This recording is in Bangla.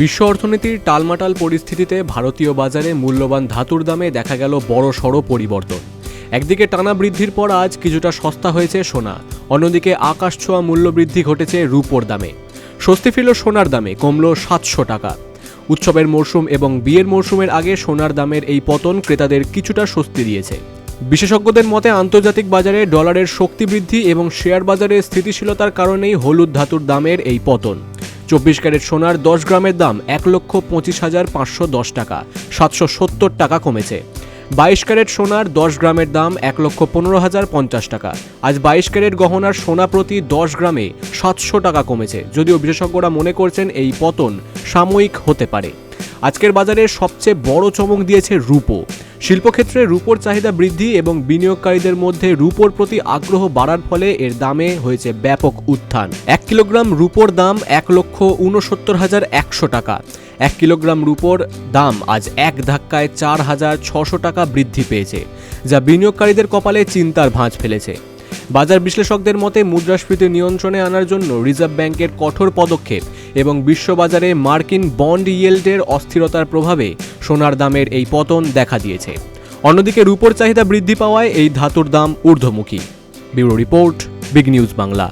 বিশ্ব অর্থনীতির টালমাটাল পরিস্থিতিতে ভারতীয় বাজারে মূল্যবান ধাতুর দামে দেখা গেল বড় সড় পরিবর্তন। একদিকে টানা বৃদ্ধির পর আজ কিছুটা সস্তা হয়েছে সোনা, অন্যদিকে আকাশ ছোঁয়া মূল্য বৃদ্ধি ঘটেছে রূপোর দামে। স্বস্তি ফিরল সোনার দামে, কমল সাতশো টাকা। উৎসবের মরশুম এবং বিয়ের মরশুমের আগে সোনার দামের এই পতন ক্রেতাদের কিছুটা স্বস্তি দিয়েছে। বিশেষজ্ঞদের মতে, আন্তর্জাতিক বাজারে ডলারের শক্তি বৃদ্ধি এবং শেয়ার বাজারে স্থিতিশীলতার কারণেই হলুদ ধাতুর দামের এই পতন। চব্বিশ ক্যারেট সোনার দশ গ্রামের দাম এক লক্ষ পঁচিশ হাজার পাঁচশো দশ টাকা। সাতশো সত্তর টাকা কমেছে। বাইশ ক্যারেট সোনার দশ গ্রামের দাম এক লক্ষ পনেরো হাজার পঞ্চাশ টাকা। আজ বাইশ ক্যারেট গহনার সোনা প্রতি দশ গ্রামে সাতশো টাকা কমেছে। যদিও বিশেষজ্ঞরা মনে করছেন এই পতন সাময়িক হতে পারে। আজকের বাজারে সবচেয়ে বড় চমক দিয়েছে রূপো। শিল্পক্ষেত্রে রূপোর চাহিদা বৃদ্ধি এবং বিনিয়োগকারীদের মধ্যে রূপোর প্রতি আগ্রহ বাড়ার ফলে এর দামে হয়েছে ব্যাপক উত্থান। এক কিলোগ্রাম রূপোর দাম এক লক্ষ উনসত্তর হাজার একশো টাকা। এক কিলোগ্রাম রূপোর দাম আজ এক ধাক্কায় চার হাজার ছশো টাকা বৃদ্ধি পেয়েছে, যা বিনিয়োগকারীদের কপালে চিন্তার ভাঁজ ফেলেছে। বাজার বিশ্লেষকদের মতে, মুদ্রাস্ফীতি নিয়ন্ত্রণে আনার জন্য রিজার্ভ ব্যাংকের কঠোর পদক্ষেপ এবং বিশ্ববাজারে মার্কিন বন্ড ইয়েল্ডের অস্থিরতার প্রভাবে সোনার দামের এই পতন দেখা দিয়েছে। অন্যদিকে, রূপোর চাহিদা বৃদ্ধি পাওয়ায় এই ধাতুর দাম ঊর্ধ্বমুখী। Bureau report, big news Bangla.